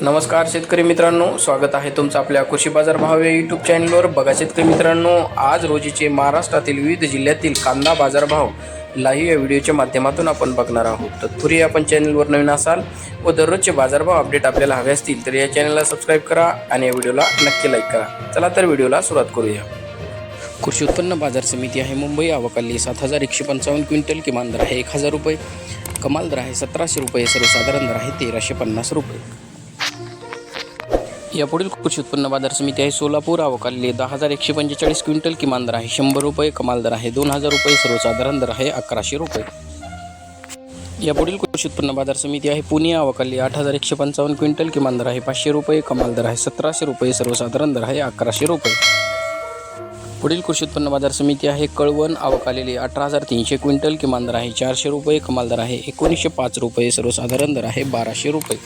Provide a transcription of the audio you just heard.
नमस्कार शेतकरी मित्रांनो स्वागत आहे तुमचं आपल्या कृषी बाजार भाव या यूट्यूब चॅनलवर बघा शेतकरी मित्रांनो आज रोजीचे महाराष्ट्रातील विविध जिल्ह्यातील कांदा बाजारभाव लाईव्ह या व्हिडिओच्या माध्यमातून आपण बघणार आहोत. तत्पूर्वी आपण चॅनलवर नवीन असाल व दररोजचे बाजारभाव अपडेट आपल्याला हवे असतील तर या चॅनलला सबस्क्राईब करा आणि या व्हिडिओला नक्की लाईक करा. चला तर व्हिडिओला सुरुवात करूया. कृषी उत्पन्न बाजार समिती आहे मुंबई. आवकाली सात हजार एकशे पंचावन्न क्विंटल किमान दर आहे एक हजार रुपये. कमाल दर आहे सतराशे रुपये. सर्वसाधारण दर आहे तेराशे पन्नास रुपये. यापुढील कृषी उत्पन्न बाजार समिती आहे. सोलापूर आवकाली दहा हजार एकशे पंचेचाळीस क्विंटल किमान दर आहे. शंभर रुपये कमाल दर आहे. दोन हजार रुपये सर्वसाधारण दर आहे. अकराशे रुपये. यापुढील कृषी उत्पन्न बाजार समिती आहे. पुणे आवकाली आठ हजार एकशे पंचावन्न क्विंटल किमान दर आहे. पाचशे रुपये कमाल दर आहे. सतराशे रुपये सर्वसाधारण दर आहे. अकराशे रुपये. पुढील कृषी उत्पन्न बाजार समिती आहे. कळवण आवकालेली अठरा हजार तीनशे क्विंटल किमान दर आहे. चारशे रुपये कमाल दर आहे. एकोणीसशे पाच रुपये सर्वसाधारण दर आहे. बाराशे रुपये.